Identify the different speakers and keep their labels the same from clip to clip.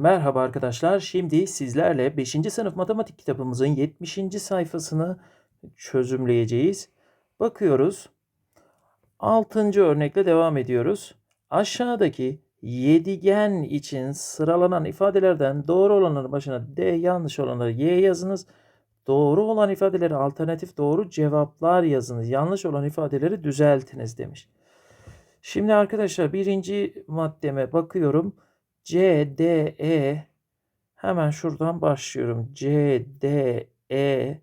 Speaker 1: Merhaba arkadaşlar. Şimdi sizlerle 5. sınıf matematik kitabımızın 70. sayfasını çözümleyeceğiz. Bakıyoruz. 6. örnekle devam ediyoruz. Aşağıdaki yedigen için sıralanan ifadelerden doğru olanların başına D, yanlış olanları Y yazınız. Doğru olan ifadeleri alternatif doğru cevaplar yazınız. Yanlış olan ifadeleri düzeltiniz demiş. Şimdi arkadaşlar birinci maddeme bakıyorum. C, D, E hemen şuradan başlıyorum. C, D, E,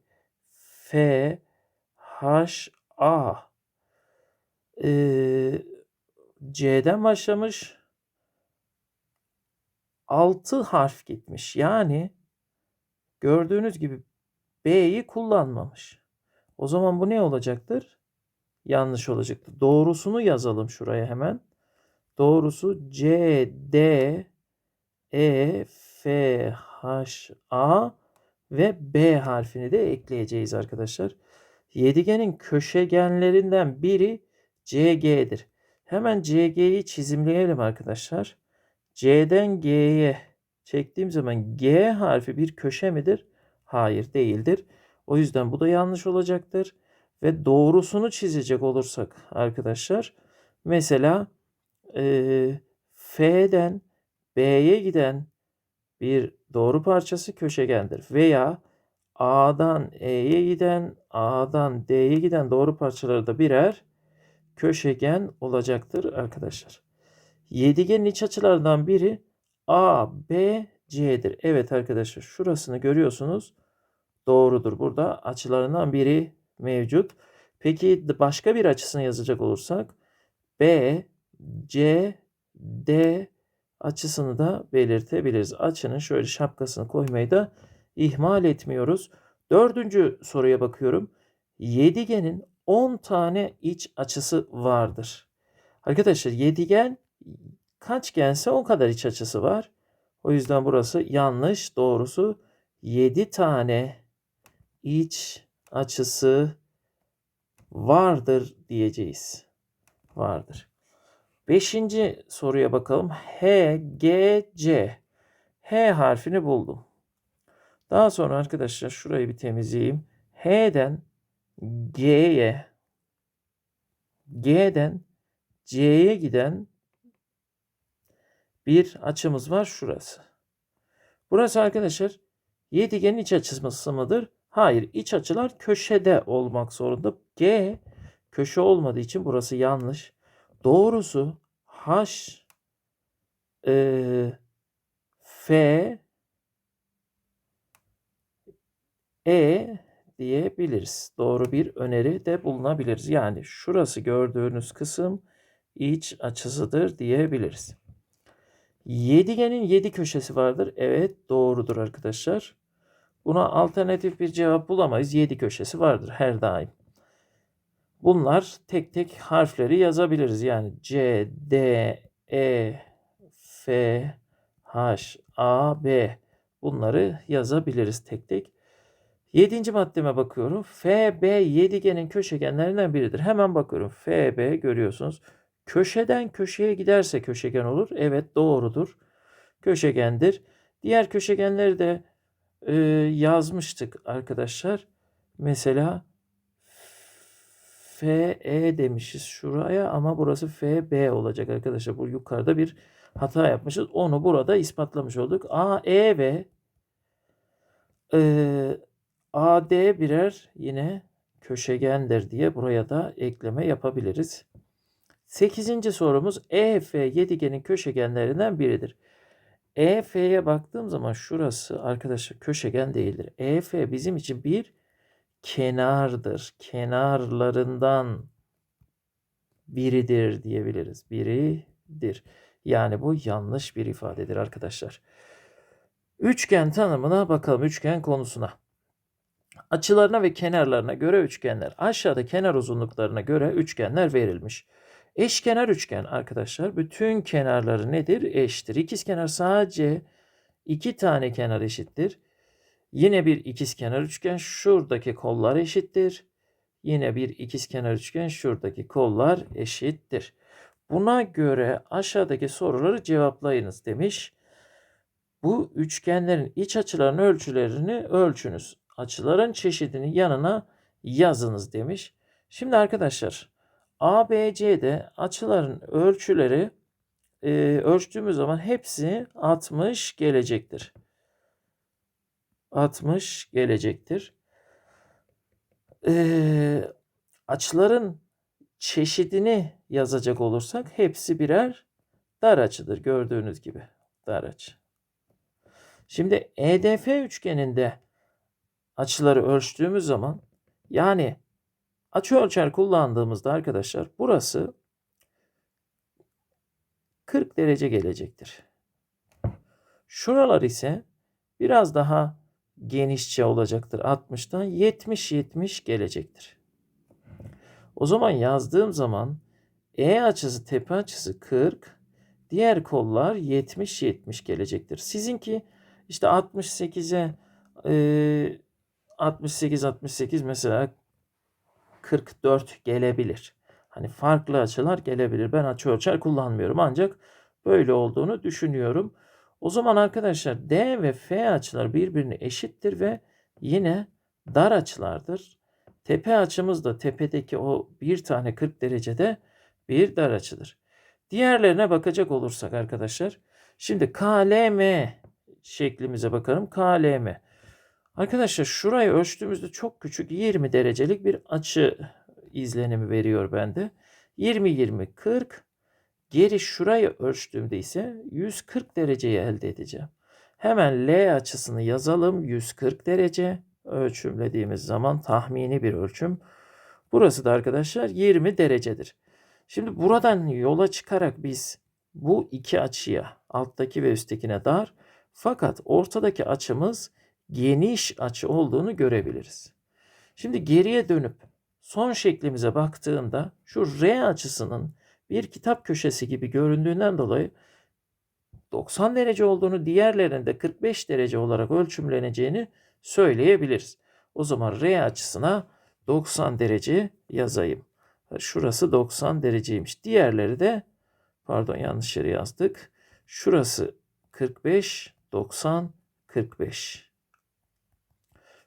Speaker 1: F, H, A. Ee, C'den başlamış. 6 harf gitmiş. Yani gördüğünüz gibi B'yi kullanmamış. O zaman bu ne olacaktır? Yanlış olacaktır. Doğrusunu yazalım şuraya hemen. Doğrusu C, D, E, F, H, A ve B harfini de ekleyeceğiz arkadaşlar. Yedigenin köşegenlerinden biri CG'dir. Hemen CG'yi çizimleyelim arkadaşlar. C'den G'ye çektiğim zaman G harfi bir köşe midir? Hayır değildir. O yüzden bu da yanlış olacaktır. Ve doğrusunu çizecek olursak arkadaşlar mesela F'den B'ye giden bir doğru parçası köşegendir. Veya A'dan E'ye giden, A'dan D'ye giden doğru parçaları da birer köşegen olacaktır arkadaşlar. Yedigenin iç açılardan biri A, B, C'dir. Evet arkadaşlar şurasını görüyorsunuz. Doğrudur. Burada açılarından biri mevcut. Peki başka bir açısını yazacak olursak B, C, D açısını da belirtebiliriz. Açının şöyle şapkasını koymayı da ihmal etmiyoruz. Dördüncü soruya bakıyorum. Yedigenin 10 tane iç açısı vardır. Arkadaşlar yedigen kaç gense o kadar iç açısı var. O yüzden burası yanlış. Doğrusu 7 tane iç açısı vardır diyeceğiz. Vardır. Beşinci soruya bakalım. H, G, C. H harfini buldum. Daha sonra arkadaşlar şurayı bir temizleyeyim. H'den G'ye, G'den C'ye giden bir açımız var şurası. Burası arkadaşlar yedigenin iç açısı mıdır? Hayır, iç açılar köşede olmak zorunda. G köşe olmadığı için burası yanlış. Doğrusu H e, F E diyebiliriz. Doğru bir öneri de bulunabiliriz. Yani şurası gördüğünüz kısım iç açısıdır diyebiliriz. Yedigenin yedi köşesi vardır. Evet doğrudur arkadaşlar. Buna alternatif bir cevap bulamayız. Yedi köşesi vardır her daim. Bunlar tek tek harfleri yazabiliriz. Yani C, D, E, F, H, A, B. Bunları yazabiliriz tek tek. Yedinci maddeme bakıyorum. FB yedigenin köşegenlerinden biridir. Hemen bakıyorum. FB görüyorsunuz. Köşeden köşeye giderse köşegen olur. Evet doğrudur. Köşegendir. Diğer köşegenleri de e, yazmıştık arkadaşlar. Mesela FE demişiz şuraya ama burası FB olacak arkadaşlar. Bu yukarıda bir hata yapmışız. Onu burada ispatlamış olduk. AE ve e, AD birer yine köşegendir diye buraya da ekleme yapabiliriz. Sekizinci sorumuz EF yedigenin köşegenlerinden biridir. EF'ye baktığım zaman şurası arkadaşlar köşegen değildir. EF bizim için bir kenardır. Kenarlarından biridir diyebiliriz. Biridir. Yani bu yanlış bir ifadedir arkadaşlar. Üçgen tanımına bakalım. Üçgen konusuna. Açılarına ve kenarlarına göre üçgenler. Aşağıda kenar uzunluklarına göre üçgenler verilmiş. Eşkenar üçgen arkadaşlar bütün kenarları nedir? Eşittir. İkizkenar sadece iki tane kenar eşittir. Yine bir ikizkenar üçgen şuradaki kollar eşittir. Yine bir ikizkenar üçgen şuradaki kollar eşittir. Buna göre aşağıdaki soruları cevaplayınız demiş. Bu üçgenlerin iç açılarının ölçülerini ölçünüz. Açıların çeşidini yanına yazınız demiş. Şimdi arkadaşlar ABC'de açıların ölçüleri e, ölçtüğümüz zaman hepsi 60 gelecektir. 60 gelecektir. E, açıların çeşidini yazacak olursak hepsi birer dar açıdır gördüğünüz gibi dar açı. Şimdi EDF üçgeninde açıları ölçtüğümüz zaman yani açı ölçer kullandığımızda arkadaşlar burası 40 derece gelecektir. Şuralar ise biraz daha genişçe olacaktır. 60'tan 70-70 gelecektir. O zaman yazdığım zaman E açısı tepe açısı 40, diğer kollar 70-70 gelecektir. Sizinki işte 68'e e, 68-68 mesela 44 gelebilir. Hani farklı açılar gelebilir. Ben açı ölçer kullanmıyorum ancak böyle olduğunu düşünüyorum. O zaman arkadaşlar D ve F açılar birbirine eşittir ve yine dar açılardır. Tepe açımız da tepedeki o bir tane 40 derecede bir dar açıdır. Diğerlerine bakacak olursak arkadaşlar. Şimdi KLM şeklimize bakalım. KLM. Arkadaşlar şurayı ölçtüğümüzde çok küçük 20 derecelik bir açı izlenimi veriyor bende. 20 20 40 geri şurayı ölçtüğümde ise 140 dereceyi elde edeceğim. Hemen L açısını yazalım. 140 derece ölçümlediğimiz zaman tahmini bir ölçüm. Burası da arkadaşlar 20 derecedir. Şimdi buradan yola çıkarak biz bu iki açıya alttaki ve üsttekine dar fakat ortadaki açımız geniş açı olduğunu görebiliriz. Şimdi geriye dönüp son şeklimize baktığında şu R açısının bir kitap köşesi gibi göründüğünden dolayı 90 derece olduğunu diğerlerinde 45 derece olarak ölçümleneceğini söyleyebiliriz. O zaman R açısına 90 derece yazayım. Şurası 90 dereceymiş. Diğerleri de pardon yanlış yere yazdık. Şurası 45, 90, 45.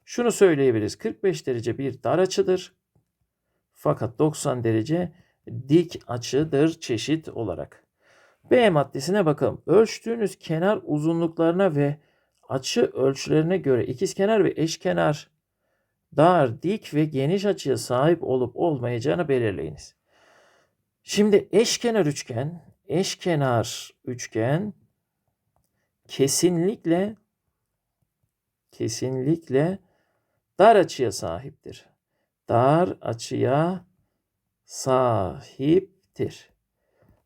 Speaker 1: Şunu söyleyebiliriz. 45 derece bir dar açıdır. Fakat 90 derece dik açıdır çeşit olarak. B maddesine bakalım. Ölçtüğünüz kenar uzunluklarına ve açı ölçülerine göre ikizkenar ve eşkenar dar, dik ve geniş açıya sahip olup olmayacağını belirleyiniz. Şimdi eşkenar üçgen, eşkenar üçgen kesinlikle kesinlikle dar açıya sahiptir. Dar açıya sahiptir.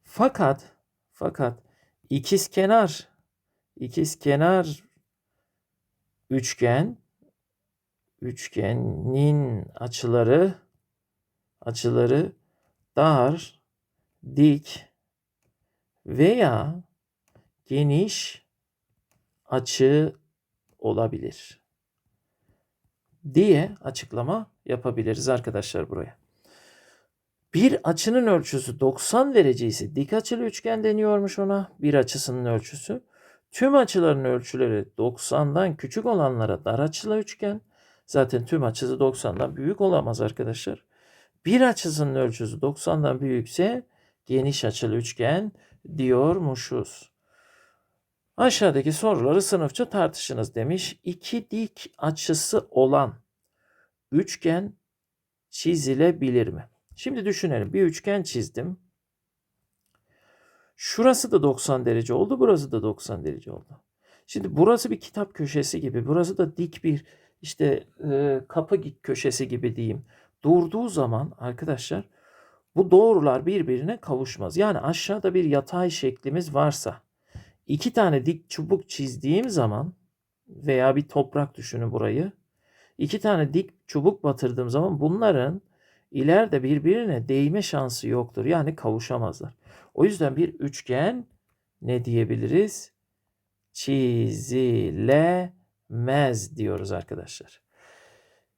Speaker 1: Fakat fakat ikizkenar ikizkenar üçgen üçgenin açıları açıları dar, dik veya geniş açı olabilir diye açıklama yapabiliriz arkadaşlar buraya. Bir açının ölçüsü 90 derece ise dik açılı üçgen deniyormuş ona. Bir açısının ölçüsü. Tüm açıların ölçüleri 90'dan küçük olanlara dar açılı üçgen. Zaten tüm açısı 90'dan büyük olamaz arkadaşlar. Bir açısının ölçüsü 90'dan büyükse geniş açılı üçgen diyormuşuz. Aşağıdaki soruları sınıfça tartışınız demiş. İki dik açısı olan üçgen çizilebilir mi? Şimdi düşünelim. Bir üçgen çizdim. Şurası da 90 derece oldu. Burası da 90 derece oldu. Şimdi burası bir kitap köşesi gibi. Burası da dik bir işte e, kapı köşesi gibi diyeyim. Durduğu zaman arkadaşlar bu doğrular birbirine kavuşmaz. Yani aşağıda bir yatay şeklimiz varsa iki tane dik çubuk çizdiğim zaman veya bir toprak düşünün burayı. iki tane dik çubuk batırdığım zaman bunların ileride birbirine değme şansı yoktur. Yani kavuşamazlar. O yüzden bir üçgen ne diyebiliriz? Çizilemez diyoruz arkadaşlar.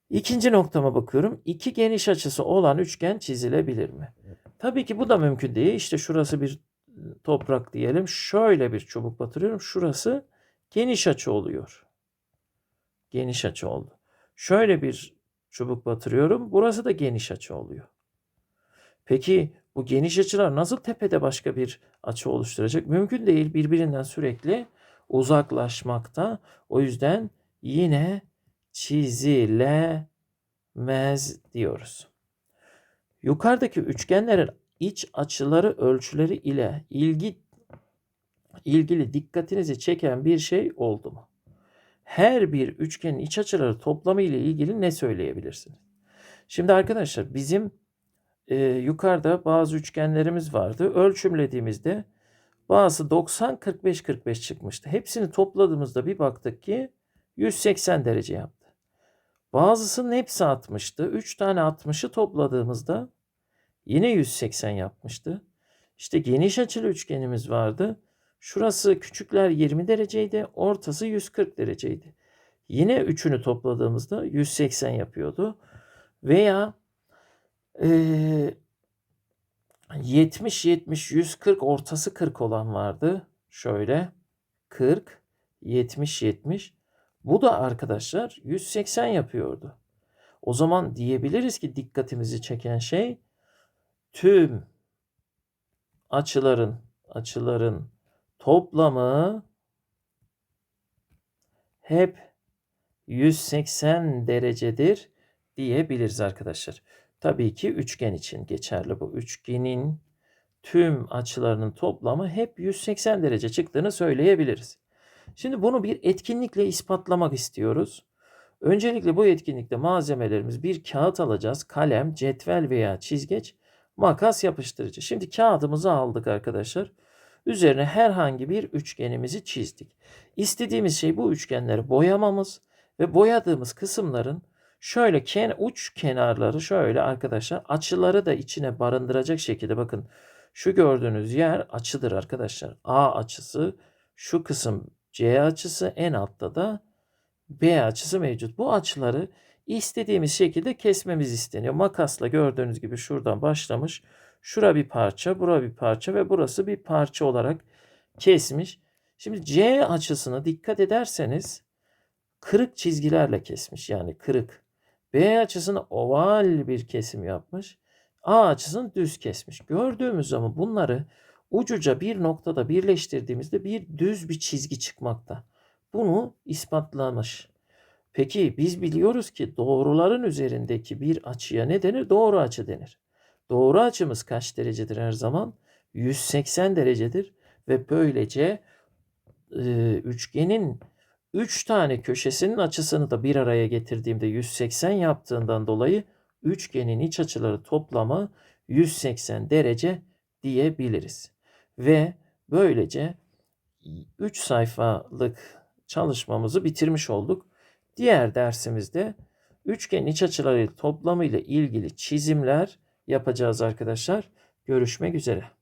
Speaker 1: İkinci noktama bakıyorum. İki geniş açısı olan üçgen çizilebilir mi? Tabii ki bu da mümkün değil. İşte şurası bir toprak diyelim. Şöyle bir çubuk batırıyorum. Şurası geniş açı oluyor. Geniş açı oldu. Şöyle bir çubuk batırıyorum. Burası da geniş açı oluyor. Peki bu geniş açılar nasıl tepede başka bir açı oluşturacak? Mümkün değil. Birbirinden sürekli uzaklaşmakta. O yüzden yine çizilemez diyoruz. Yukarıdaki üçgenlerin iç açıları ölçüleri ile ilgi ilgili dikkatinizi çeken bir şey oldu mu? Her bir üçgenin iç açıları toplamı ile ilgili ne söyleyebilirsiniz? Şimdi arkadaşlar bizim e, yukarıda bazı üçgenlerimiz vardı. Ölçümlediğimizde bazı 90 45 45 çıkmıştı. Hepsini topladığımızda bir baktık ki 180 derece yaptı. Bazısının hepsi 60'tı. 3 tane 60'ı topladığımızda yine 180 yapmıştı. İşte geniş açılı üçgenimiz vardı. Şurası küçükler 20 dereceydi, ortası 140 dereceydi. Yine üçünü topladığımızda 180 yapıyordu. Veya e, 70 70 140 ortası 40 olan vardı. Şöyle 40 70 70. Bu da arkadaşlar 180 yapıyordu. O zaman diyebiliriz ki dikkatimizi çeken şey tüm açıların açıların toplamı hep 180 derecedir diyebiliriz arkadaşlar. Tabii ki üçgen için geçerli bu. Üçgenin tüm açılarının toplamı hep 180 derece çıktığını söyleyebiliriz. Şimdi bunu bir etkinlikle ispatlamak istiyoruz. Öncelikle bu etkinlikte malzemelerimiz bir kağıt alacağız. Kalem, cetvel veya çizgeç, makas, yapıştırıcı. Şimdi kağıdımızı aldık arkadaşlar. Üzerine herhangi bir üçgenimizi çizdik. İstediğimiz şey bu üçgenleri boyamamız ve boyadığımız kısımların şöyle ken uç kenarları şöyle arkadaşlar açıları da içine barındıracak şekilde bakın şu gördüğünüz yer açıdır arkadaşlar. A açısı şu kısım C açısı en altta da B açısı mevcut. Bu açıları istediğimiz şekilde kesmemiz isteniyor. Makasla gördüğünüz gibi şuradan başlamış. Şura bir parça, bura bir parça ve burası bir parça olarak kesmiş. Şimdi C açısına dikkat ederseniz kırık çizgilerle kesmiş. Yani kırık. B açısını oval bir kesim yapmış. A açısını düz kesmiş. Gördüğümüz zaman bunları ucuca bir noktada birleştirdiğimizde bir düz bir çizgi çıkmakta. Bunu ispatlamış. Peki biz biliyoruz ki doğruların üzerindeki bir açıya ne denir? Doğru açı denir. Doğru açımız kaç derecedir her zaman? 180 derecedir ve böylece e, üçgenin 3 tane köşesinin açısını da bir araya getirdiğimde 180 yaptığından dolayı üçgenin iç açıları toplamı 180 derece diyebiliriz. Ve böylece 3 sayfalık çalışmamızı bitirmiş olduk. Diğer dersimizde üçgenin iç açıları toplamı ile ilgili çizimler yapacağız arkadaşlar. Görüşmek üzere.